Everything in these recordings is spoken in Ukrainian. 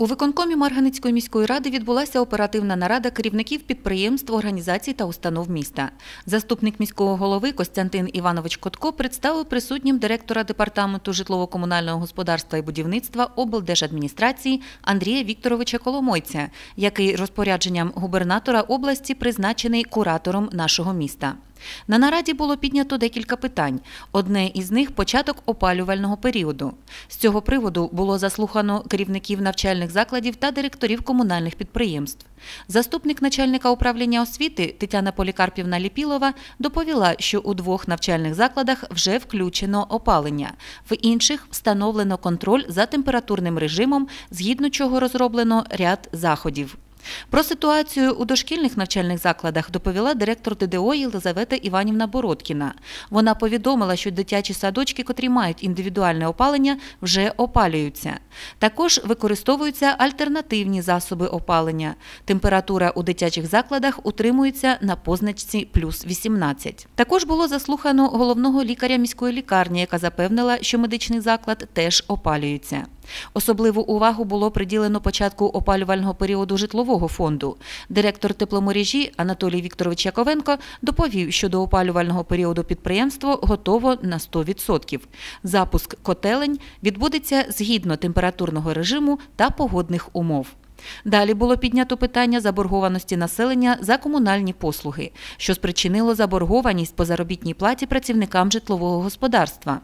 У виконкомі Марганицької міської ради відбулася оперативна нарада керівників підприємств, організацій та установ міста. Заступник міського голови Костянтин Іванович Котко представив присутнім директора департаменту житлово-комунального господарства і будівництва облдержадміністрації Андрія Вікторовича Коломойця, який розпорядженням губернатора області призначений куратором нашого міста. На нараді було піднято декілька питань. Одне із них початок опалювального періоду. З цього приводу було заслухано керівників навчальних закладів та директорів комунальних підприємств. Заступник начальника управління освіти Тетяна Полікарпівна Ліпілова доповіла, що у двох навчальних закладах вже включено опалення, в інших встановлено контроль за температурним режимом, згідно чого розроблено ряд заходів. Про ситуацію у дошкільних навчальних закладах доповіла директор ДДО Єлизавета Іванівна Бородкіна. Вона повідомила, що дитячі садочки, котрі мають індивідуальне опалення, вже опалюються. Також використовуються альтернативні засоби опалення. Температура у дитячих закладах утримується на позначці плюс 18. Також було заслухано головного лікаря міської лікарні, яка запевнила, що медичний заклад теж опалюється. Особливу увагу було приділено початку опалювального періоду житлового фонду. Директор тепломережі Анатолій Вікторович Яковенко доповів, що до опалювального періоду підприємство готово на 100%. Запуск котелень відбудеться згідно температурного режиму та погодних умов. Далі було піднято питання заборгованості населення за комунальні послуги, що спричинило заборгованість по заробітній платі працівникам житлового господарства.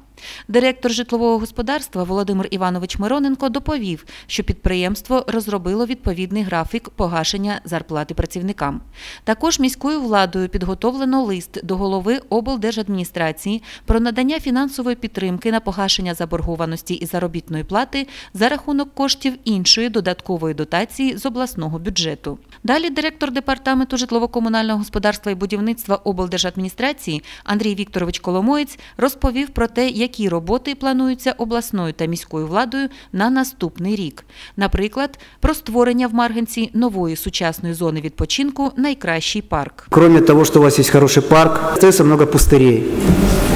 Директор житлового господарства Володимир Іванович Мироненко доповів, що підприємство розробило відповідний графік погашення зарплати працівникам. Також міською владою підготовлено лист до голови облдержадміністрації про надання фінансової підтримки на погашення заборгованості і заробітної плати за рахунок коштів іншої додаткової дотації з обласного бюджету. Далі директор департаменту житлово-комунального господарства і будівництва облдержадміністрації Андрій Вікторович Коломоєць розповів про те, які роботи плануються обласною та міською владою на наступний рік. Наприклад, про створення в Марганці нової сучасної зони відпочинку Найкращий парк. Кроме того, что у вас есть хороший парк, остается много пустырей.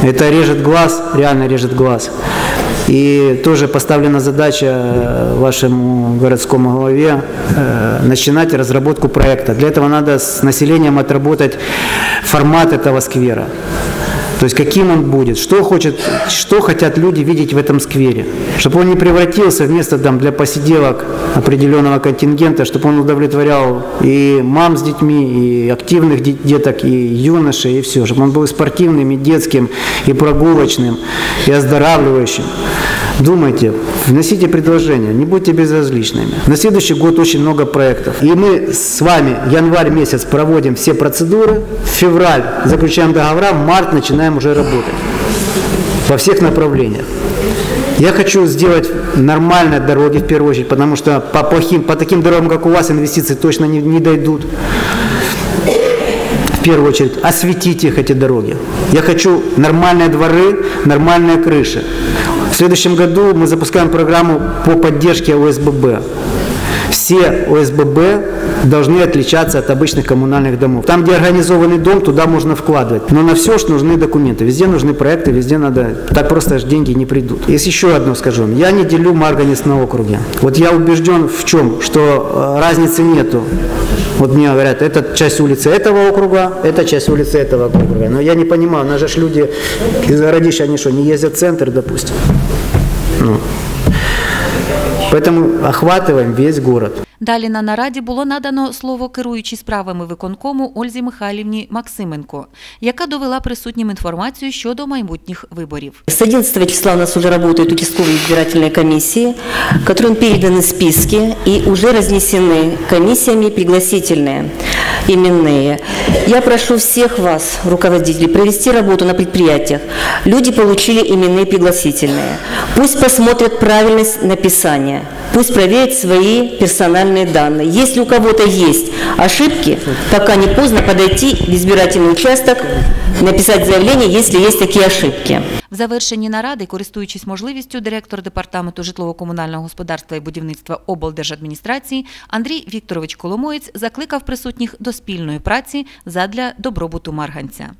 Это режет глаз, реально режет глаз. И тоже поставлена задача вашему городскому главе начинать разработку проекта. Для этого надо с населением отработать формат этого сквера. То есть каким он будет, что, хочет, что хотят люди видеть в этом сквере. Чтобы он не превратился в место там, для посиделок определенного контингента, чтобы он удовлетворял и мам с детьми, и активных де- деток, и юношей, и все. Чтобы он был и спортивным, и детским, и прогулочным, и оздоравливающим. Думайте, вносите предложения, не будьте безразличными. На следующий год очень много проектов. И мы с вами январь месяц проводим все процедуры, в февраль заключаем договора, в март начинаем уже работать во всех направлениях. Я хочу сделать нормальные дороги в первую очередь, потому что по, плохим, по таким дорогам, как у вас, инвестиции точно не, не дойдут. В первую очередь, осветить их, эти дороги. Я хочу нормальные дворы, нормальные крыши. В следующем году мы запускаем программу по поддержке ОСББ. Все ОСББ должны отличаться от обычных коммунальных домов. Там, где организованный дом, туда можно вкладывать. Но на все ж нужны документы. Везде нужны проекты, везде надо... Так просто ж деньги не придут. Есть еще одно скажу. Я не делю Марганец на округе. Вот я убежден в чем? Что э, разницы нету. Вот мне говорят, это часть улицы этого округа, это часть улицы этого округа. Но я не понимаю, у нас же люди из городища, они что, не ездят в центр, допустим? Ну. Поэтому охватываем весь город. Далі на нараді було надано слово керуючій справами виконкому Ользі Михайлівні Максименко, яка довела присутнім інформацію щодо майбутніх виборів. С 11 числа у нас уже работают участковые избирательные комиссии, которым переданы списки и уже разнесены комиссиями пригласительные, именные. Я прошу всех вас, руководителей, провести работу на предприятиях. Люди получили именные пригласительные. Пусть посмотрят правильность написания. Пусть проверят свои персональные данные. Если у кого-то есть ошибки, пока не поздно подойти в избирательный участок, написать заявление, если есть такие ошибки. В завершенні наради, користуючись можливістю, директор департаменту житлово-комунального господарства і будівництва облдержадміністрації Андрій Вікторович Коломоєць закликав присутніх до спільної праці задля добробуту марганця.